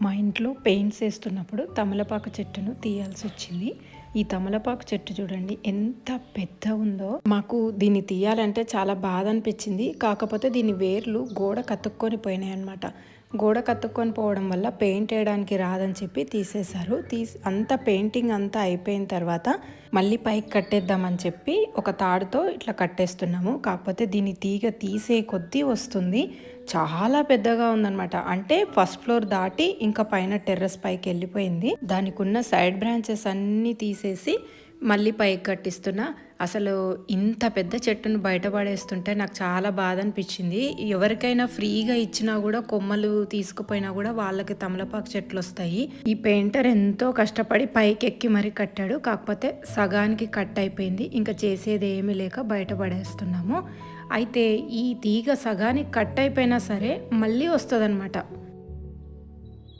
మా ఇంట్లో పెయింట్స్ వేస్తున్నప్పుడు తమలపాకు చెట్టును తీయాల్సి వచ్చింది ఈ తమలపాకు చెట్టు చూడండి ఎంత పెద్ద ఉందో. మాకు దీన్ని తీయాలంటే చాలా బాధ అనిపించింది. కాకపోతే దీని వేర్లు గోడ కతుక్కొని పోయినాయి అనమాట గోడ కత్తుక్కొని పోవడం వల్ల పెయింట్ వేయడానికి రాదని చెప్పి తీసేశారు. తీసి అంత పెయింటింగ్ అంతా అయిపోయిన తర్వాత మళ్ళీ పైకి కట్టేద్దామని చెప్పి ఒక తాడుతో ఇట్లా కట్టేస్తున్నాము. కాకపోతే దీని తీగ తీసే కొద్దీ వస్తుంది. చాలా పెద్దగా ఉందన్నమాట. అంటే ఫస్ట్ ఫ్లోర్ దాటి ఇంకా పైన టెర్రస్ పైకి వెళ్ళిపోయింది. దానికి ఉన్న సైడ్ బ్రాంచెస్ అన్నీ తీసేసి మళ్ళీ పైకి కట్టిస్తున్నా. అసలు ఇంత పెద్ద చెట్టును బయటపడేస్తుంటే నాకు చాలా బాధ అనిపించింది. ఎవరికైనా ఫ్రీగా ఇచ్చినా కూడా కొమ్మలు తీసుకుపోయినా కూడా వాళ్ళకి తమలపాకు చెట్లు వస్తాయి ఈ పెయింటర్ ఎంతో కష్టపడి పైకి ఎక్కి మరీ కట్టాడు. కాకపోతే సగానికి కట్ అయిపోయింది. ఇంకా చేసేది ఏమీ లేక బయటపడేస్తున్నాము అయితే ఈ తీగ సగానికి కట్ అయిపోయినా సరే మళ్ళీ వస్తుందన్నమాట.